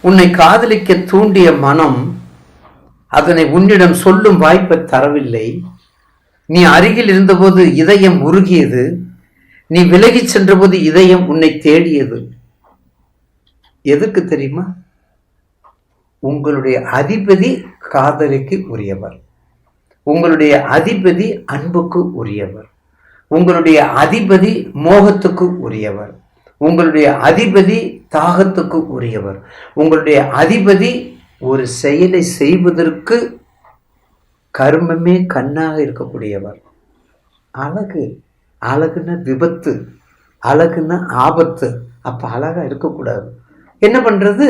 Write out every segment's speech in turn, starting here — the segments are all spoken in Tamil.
உன்னை காதலிக்க தூண்டிய மனம் அதனை உன்னிடம் சொல்லும் வாய்ப்பை தரவில்லை. நீ அருகில் இருந்தபோது இதயம் உருகியது. நீ விலகிச் சென்றபோது இதயம் உன்னை தேடியது. எதுக்கு தெரியுமா? உங்களுடைய அதிபதி காதலுக்கு உரியவர். உங்களுடைய அதிபதி அன்புக்கு உரியவர். உங்களுடைய அதிபதி மோகத்துக்கு உரியவர். உங்களுடைய அதிபதி தாகத்துக்கு உரியவர் உங்களுடைய அதிபதி ஒரு செயலை செய்வதற்கு கர்மமே கண்ணாக இருக்கக்கூடியவர். அழகு அழகுன்னா விபத்து அழகுன்னா ஆபத்து அப்போ அழகாக இருக்கக்கூடாது. என்ன பண்ணுறது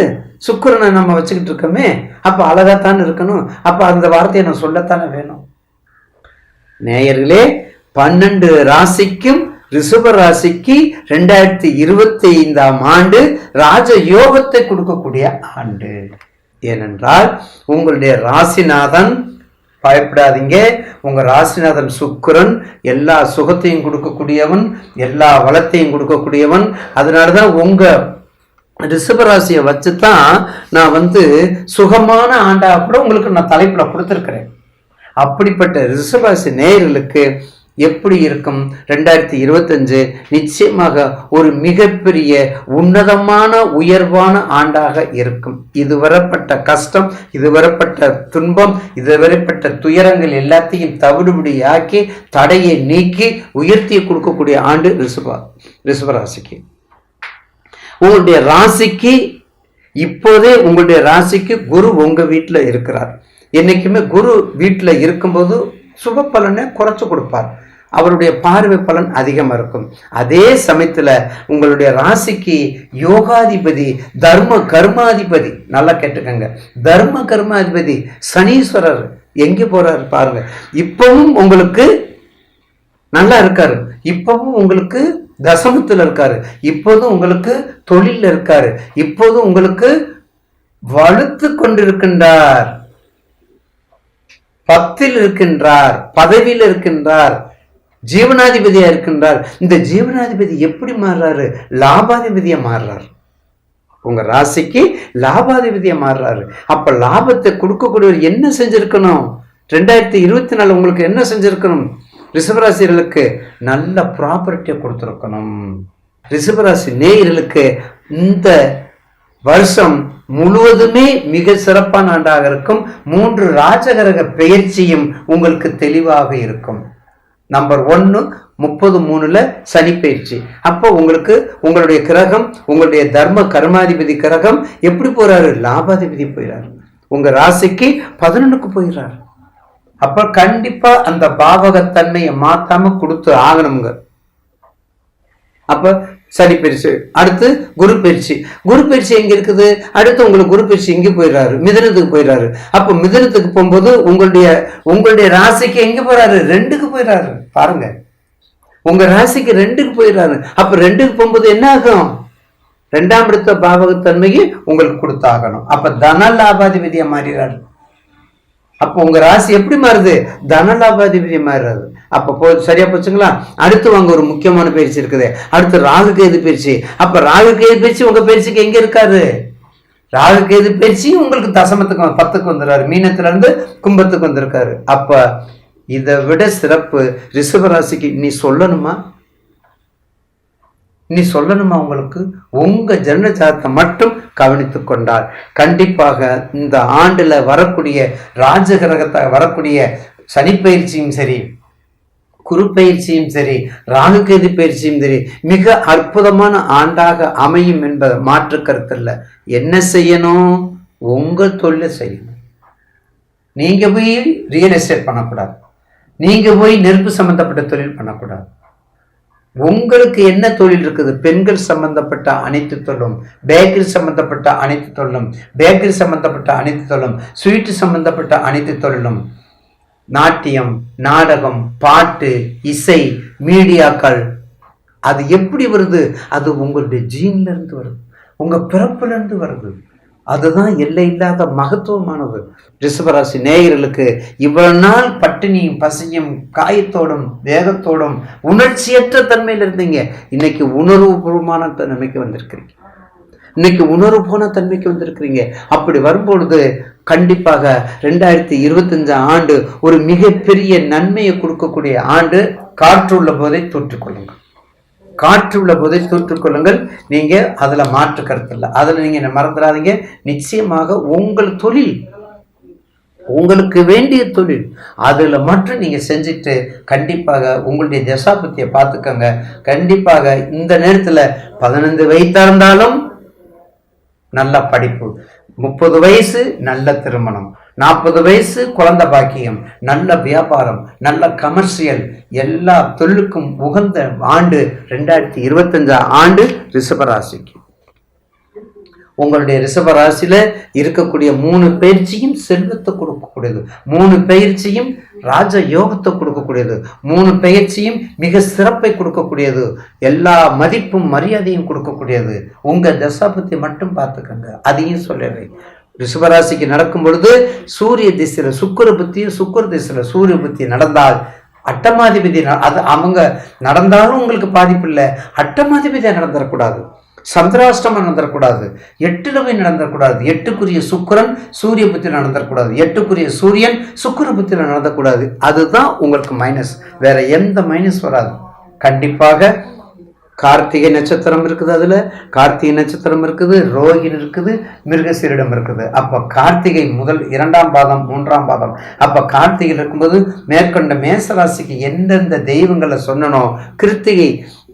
சுக்கரனை நம்ம வச்சுக்கிட்டு இருக்கோமே அப்போ அழகாத்தான் இருக்கணும் அப்போ அந்த வார்த்தையை நான் சொல்லத்தானே வேணும். நேயர்களே பன்னெண்டு ராசிக்கும் ரிஷப ராசிக்கு ரெண்டாயிரத்தி இருபத்தி ஐந்தாம் ஆண்டு ராஜ யோகத்தை கொடுக்கக்கூடிய ஆண்டு. ஏனென்றால் உங்களுடைய ராசிநாதன் பயப்படாதீங்க. உங்க ராசிநாதன் சுக்கிரன் எல்லா சுகத்தையும் கொடுக்கக்கூடியவன் எல்லா வளத்தையும் கொடுக்கக்கூடியவன். அதனாலதான் உங்க ரிஷபராசியை வச்சு தான் நான் வந்து சுகமான ஆண்டாக கூட உங்களுக்கு நான் தலைப்பில் கொடுத்துருக்கிறேன். அப்படிப்பட்ட ரிஷபராசி நேயர்களுக்கு எப்படி இருக்கும்? ரெண்டாயிரத்தி இருபத்தஞ்சு நிச்சயமாக ஒரு மிகப்பெரிய உன்னதமான உயர்வான ஆண்டாக இருக்கும். இதுவரைப்பட்ட கஷ்டம் இதுவரைப்பட்ட துன்பம் இதுவரைப்பட்ட துயரங்கள் எல்லாத்தையும் தவிடுபடியாக்கி தடையை நீக்கி உயர்த்தி கொடுக்கக்கூடிய ஆண்டு ரிஷபா ரிஷபராசிக்கு. உங்களுடைய ராசிக்கு இப்போதே உங்களுடைய ராசிக்கு குரு உங்க வீட்டில் இருக்கிறார். என்னைக்குமே குரு வீட்டில் இருக்கும்போது சுப பலனை குறைச்சு கொடுப்பார். அவருடைய பார்வை பலன் அதிகமாக இருக்கும். அதே சமயத்தில் உங்களுடைய ராசிக்கு யோகாதிபதி தர்ம கர்மாதிபதி நல்லா கேட்டுக்கங்க. தர்ம கர்மாதிபதி சனீஸ்வரர் எங்கே போறாரு பாருங்க. இப்பவும் உங்களுக்கு நல்லா இருக்காரு. இப்பவும் உங்களுக்கு தசமத்தில் இருக்காரு. இப்போதும் உங்களுக்கு தொழிலில் இருக்காரு. இப்போதும் உங்களுக்கு வலுத்து கொண்டிருக்கின்றார். பத்தில் இருக்கின்றார். பதவியில் இருக்கின்றார். ஜீவனாதிபதியா இருக்கின்றார் இந்த ஜீவனாதிபதி எப்படி மாறுறாரு? லாபாதிபதியா மாறுறாரு. உங்க ராசிக்கு லாபாதிபதியா மாறுறாரு. அப்ப லாபத்தை கொடுக்கக்கூடியவர் என்ன செஞ்சிருக்கணும்? ரெண்டாயிரத்தி இருபத்தி நாலு உங்களுக்கு என்ன செஞ்சிருக்கணும்? ரிஷபராசிகளுக்கு நல்ல ப்ராப்பர்ட்டியை கொடுத்துருக்கணும். ரிஷபராசி நேயர்களுக்கு இந்த வருஷம் முழுவதுமே மிக சிறப்பான ஆண்டாக இருக்கும். மூன்று ராஜகரக பெயர்ச்சியும் உங்களுக்கு தெளிவாக இருக்கும். நம்பர் ஒன்னு முப்பது மூணுல சனி பயிற்சி. அப்போ உங்களுக்கு உங்களுடைய கிரகம் உங்களுடைய தர்ம கர்மாதிபதி கிரகம் எப்படி போறாரு? லாபாதிபதி போயிறாரு. உங்க ராசிக்கு பதினொன்றுக்கு போயிடுறாரு அப்ப கண்டிப்பா அந்த பாவகத்தன்மையை மாத்தாம கொடுத்து ஆகணுங்க. அப்ப சனி பயிற்சி அடுத்து குரு பயிற்சி. குரு பயிற்சி எங்க இருக்குது? அடுத்து உங்களுக்கு குரு பயிற்சி இங்கே போயிடுறாரு மிதனத்துக்கு போயிடுறாரு. அப்ப மிதனத்துக்கு போகும்போது உங்களுடைய உங்களுடைய ராசிக்கு எங்க போறாரு? ரெண்டுக்கு போயிடுறாரு. பாருங்க. உங்க ராசிக்கு ரெண்டுக்கு போயிடுறாரு. அப்ப ரெண்டுக்கு போகும்போது என்ன ஆகும்? ரெண்டாம் இடத்த பாவகத்தன்மையை உங்களுக்கு கொடுத்தாகணும். அப்ப தன லாபாதிபதியா மாறிடுறாரு. அப்போ உங்க ராசி எப்படி மாறுது? தனலாபாதிபதி மாறுறது அப்போ போ சரியா போச்சுங்களா? அடுத்து அங்க ஒரு முக்கியமான பயிற்சி இருக்குது. அடுத்து ராகு கேது பயிற்சி. அப்ப ராகு கேது பயிற்சி உங்க பயிற்சிக்கு எங்க இருக்காரு? ராகு கேது பயிற்சி உங்களுக்கு தசமத்துக்கு பத்துக்கு வந்துடுறாரு மீனத்துல இருந்து கும்பத்துக்கு வந்திருக்காரு. அப்ப இதை விட சிறப்பு ரிஷபராசிக்கு நீ சொல்லணுமா? நீ சொல்லணுமா உங்களுக்கு? உங்கள் ஜன்ம மட்டும் கவனித்து கொண்டால் கண்டிப்பாக இந்த ஆண்டில் வரக்கூடிய ராஜகிரகத்தை வரக்கூடிய சனிப்பயிற்சியும் சரி குரு பயிற்சியும் சரி ராகுகேது பயிற்சியும் சரி மிக அற்புதமான ஆண்டாக அமையும் என்பதை மாற்று கருத்தில் என்ன செய்யணும்? உங்கள் தொழிலை செய்யணும். நீங்கள் போய் ரியல் எஸ்டேட் பண்ணக்கூடாது. நீங்கள் போய் நெருப்பு சம்மந்தப்பட்ட தொழில் பண்ணக்கூடாது. உங்களுக்கு என்ன தொழில் இருக்குது? பெண்கள் சம்பந்தப்பட்ட அனைத்து தொழிலும் பேக்கரி சம்பந்தப்பட்ட அனைத்து தொழிலும் பேக்கரி சம்பந்தப்பட்ட அனைத்து தொழிலும் ஸ்வீட் சம்பந்தப்பட்ட அனைத்து தொழிலும். நாட்டியம் நாடகம் பாட்டு இசை மீடியாக்கள் அது எப்படி வருது? அது உங்களுடைய ஜீன்ல இருந்து வருது. உங்க பிறப்புல இருந்து வருது. அதுதான் எல்லை இல்லாத மகத்துவமானது. ரிஷபராசி நேயர்களுக்கு இவ்வளவு நாள் பட்டினியும் பசியும் காயத்தோடும் வேகத்தோடும் உணர்ச்சியற்ற தன்மையில் இருந்தீங்க. இன்னைக்கு உணர்வுபூர்வமான தன்மைக்கு வந்திருக்கிறீங்க. இன்னைக்கு உணர்வு போன தன்மைக்கு வந்திருக்கிறீங்க. அப்படி வரும்பொழுது கண்டிப்பாக ரெண்டாயிரத்தி இருபத்தஞ்சாம் ஆண்டு ஒரு மிகப்பெரிய நன்மையை கொடுக்கக்கூடிய ஆண்டு காற்றுள்ள போதை தோற்றுக்கொள்ளுங்கள். காற்று உள்ள போதை தூற்றுக்கொள்ளுங்கள் நீங்கள் அதில் மாற்று கருத்து இல்லை. அதுல நீங்க மறந்துடாதீங்க. நிச்சயமாக உங்கள் தொழில் உங்களுக்கு வேண்டிய தொழில் அதில் மட்டும் நீங்கள் செஞ்சுட்டு கண்டிப்பாக உங்களுடைய தசாபத்தியை பார்த்துக்கோங்க. கண்டிப்பாக இந்த நேரத்தில் பதினைந்து வயதாக இருந்தாலும் நல்ல படிப்பு முப்பது வயசு நல்ல திருமணம். நாற்பது வயசு குழந்தை பாக்கியம் நல்ல வியாபாரம் நல்ல கமர்ஷியல் எல்லா தொழிலுக்கும் உகந்த ஆண்டு ரெண்டாயிரத்தி இருபத்தஞ்சாம் ஆண்டு ரிஷபராசிக்கு உங்களுடைய ரிஷபராசியில் இருக்கக்கூடிய மூணு பயிற்சியும் செல்வத்தை கொடுக்கக்கூடியது. மூணு பயிற்சியும் ராஜ யோகத்தை கொடுக்கக்கூடியது. மூணு பயிற்சியும் மிக சிறப்பை கொடுக்கக்கூடியது. எல்லா மதிப்பும் மரியாதையும் கொடுக்கக்கூடியது. உங்கள் தசாபத்தி மட்டும் பார்த்துக்கங்க. அதையும் சொல்லிடுறேன். ரிஷபராசிக்கு நடக்கும் பொழுது சூரிய திசையில் சுக்கர புத்தியும் சுக்கர திசையில் சூரிய புத்தி நடந்தால் அட்டமாதிபதி அது அவங்க நடந்தாலும் உங்களுக்கு பாதிப்பு இல்லை. அட்டமாதிபதியாக நடந்துடக்கூடாது சந்திராஷ்டமம் நடந்துடக்கூடாது எட்டுல போய் நடந்துடக்கூடாது எட்டுக்குரிய சுக்கரன் சூரிய புத்தியில் நடந்துடக்கூடாது எட்டுக்குரிய சூரியன் சுக்கர புத்தியில் நடந்தக்கூடாது. அதுதான் உங்களுக்கு மைனஸ் வேற எந்த மைனஸ் வராது. கண்டிப்பாக கார்த்திகை நட்சத்திரம் இருக்குது அதில் கார்த்திகை நட்சத்திரம் இருக்குது ரோகிணி இருக்குது மிருகசீரிடம் இருக்குது. அப்போ கார்த்திகை முதல் இரண்டாம் பாதம் மூன்றாம் பாதம். அப்போ கார்த்திகையில் இருக்கும்போது மேற்கொண்ட மேசராசிக்கு எந்தெந்த தெய்வங்களை சொன்னனோ கிருத்திகை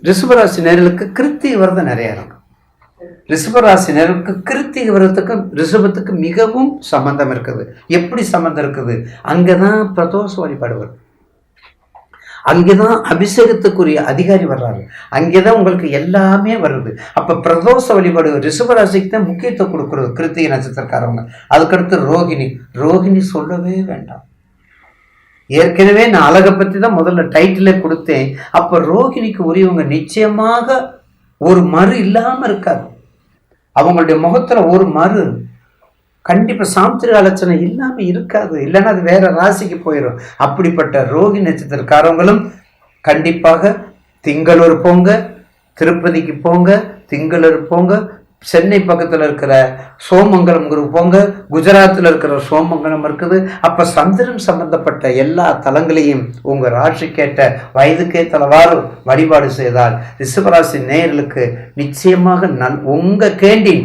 ரிஷபராசி நேர்களுக்கு கிருத்திகை விரதம் நிறைய இருக்கும் ரிஷபராசினருக்கு கிருத்திகை விரதத்துக்கும் ரிஷபத்துக்கு மிகவும் சம்பந்தம் இருக்குது. எப்படி சம்பந்தம் இருக்குது? அங்கே தான் பிரதோஷ வழிபாடு வரும் அங்கேதான் அபிஷேகத்துக்குரிய அதிகாரி வர்றாரு. அங்கேதான் உங்களுக்கு எல்லாமே வருது. அப்ப பிரதோஷ வழிபாடு ரிஷபராசிக்கு தான் முக்கியத்துவம் கொடுக்குறது கிருத்திகை நட்சத்திரக்காரவங்க. அதுக்கடுத்து ரோகிணி. ரோகிணி சொல்லவே வேண்டாம். ஏற்கனவே நான் அழகை பற்றி தான் முதல்ல டைட்டிலே கொடுத்தேன். அப்போ ரோகிணிக்கு உரியவங்க நிச்சயமாக ஒரு மறு இல்லாமல் இருக்காது. அவங்களுடைய முகத்துல ஒரு மறு கண்டிப்பாக சாமுத்திரிக அலட்சணம் இல்லாமல் இருக்காது. இல்லைன்னா அது வேற ராசிக்கு போயிடும் அப்படிப்பட்ட ரோகி நட்சத்திரக்காரவங்களும் கண்டிப்பாக திங்களூர் போங்க திருப்பதிக்கு போங்க திங்களூர் போங்க சென்னை பக்கத்தில் இருக்கிற சோமங்கலம் போங்க குஜராத்தில் இருக்கிற சோமங்கலம் இருக்குது. அப்போ சந்திரன் சம்பந்தப்பட்ட எல்லா தலங்களையும் உங்கள் ராசிக்கேற்ற தலவாறு வழிபாடு செய்தால் ரிஷபராசி நேர்களுக்கு நிச்சயமாக நல் உங்கள் கேண்டீன்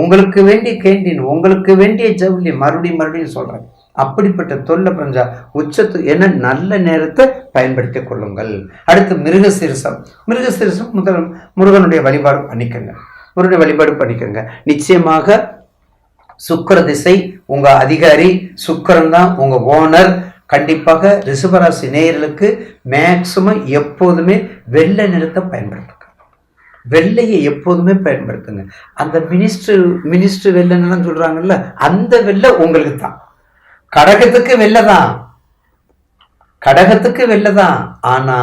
உங்களுக்கு வேண்டிய கேண்டீன் உங்களுக்கு வேண்டிய ஜவுளி மறுபடியும் மறுபடியும் சொல்கிறேன் அப்படிப்பட்ட தொல்லை பிரஞ்சா உச்சத்து என நல்ல நேரத்தை பயன்படுத்தி கொள்ளுங்கள். அடுத்து மிருகசீரிசம். மிருகசீரிசம் முதல் முருகனுடைய வழிபாடு பண்ணிக்கங்க. முருகனுடைய வழிபாடு பண்ணிக்கோங்க. நிச்சயமாக சுக்கர திசை உங்கள் அதிகாரி சுக்கரன் தான் உங்கள் ஓனர். கண்டிப்பாக ரிஷபராசி நேயர்களுக்கு மேக்சிமம் எப்போதுமே வெள்ளை நிறத்தை பயன்படுத்தும் வெள்ளையை எப்போதுமே பயன்படுத்துங்க. அந்த மினிஸ்டர் மினிஸ்டர் வெள்ளைன்னு சொல்கிறாங்கல்ல சொல்றாங்கல்ல அந்த வெள்ளை உங்களுக்கு தான் கடகத்துக்கு வெள்ளை தான் கடகத்துக்கு வெள்ளை தான் ஆனா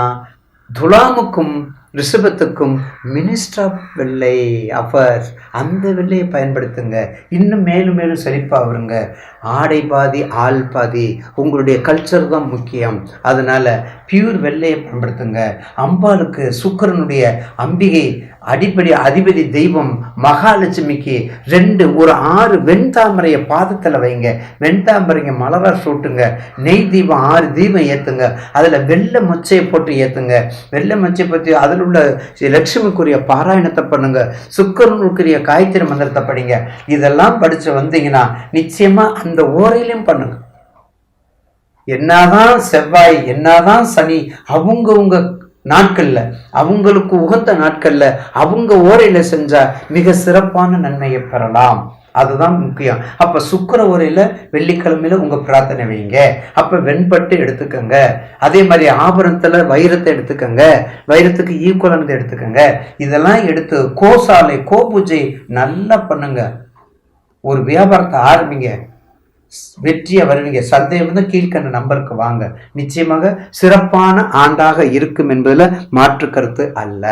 துலாமுக்கும் ரிஷபத்துக்கும் மினிஸ்டர் ஆஃப் வெள்ளை அஃபர்ஸ் அந்த வெள்ளையை பயன்படுத்துங்க. இன்னும் மேலும் மேலும் செழிப்பாக வருங்க. ஆடை பாதி ஆள் பாதி உங்களுடைய கல்ச்சர் தான் முக்கியம். அதனால் பியூர் வெள்ளையை பயன்படுத்துங்க. அம்பாளுக்கு சுக்கரனுடைய அம்பிகை அடிப்படை அதிபதி தெய்வம் மகாலட்சுமிக்கு ரெண்டு ஒரு ஆறு வெண்தாமரையை பாதத்தில் வைங்க. வெண்தாமரைங்க மலராக சூட்டுங்க. நெய் தீபம் ஆறு தீபம் ஏற்றுங்க அதில் வெள்ளை மொச்சையை போட்டு ஏற்றுங்க வெள்ளை மொச்சை பற்றி அதில் உள்ள லட்சுமிக்குரிய பாராயணத்தை பண்ணுங்க. சுக்கரனுக்குரிய காய்த்திரி மந்திரத்தை படிங்க. இதெல்லாம் படித்து வந்தீங்கன்னா நிச்சயமாக அந்த ஓரையிலையும் பண்ணுங்க. என்னதான் செவ்வாய் என்னதான் சனி அவங்கவுங்க நாட்களில். அவங்களுக்கு உகந்த நாட்களில். அவங்க ஓரையில் செஞ்சால் மிக சிறப்பான நன்மையை பெறலாம். அதுதான் முக்கியம். அப்போ சுக்கர உரையில் வெள்ளிக்கிழமையில் உங்கள் பிரார்த்தனை வைங்க. அப்போ வெண்பட்டு எடுத்துக்கோங்க. அதே மாதிரி ஆபரணத்தில் வைரத்தை எடுத்துக்கோங்க. வைரத்துக்கு ஈக்குவலானதை எடுத்துக்கோங்க. இதெல்லாம் எடுத்து கோசாலை கோ பூஜை நல்லா பண்ணுங்க. ஒரு வியாபாரத்தை ஆரம்பிங்க. வெற்றியை வருவீங்க சந்தேகம் வந்து கீழ்கண்ட நம்பருக்கு வாங்க. நிச்சயமாக சிறப்பான ஆண்டாக இருக்கும் என்பதில் மாற்று கருத்து அல்ல.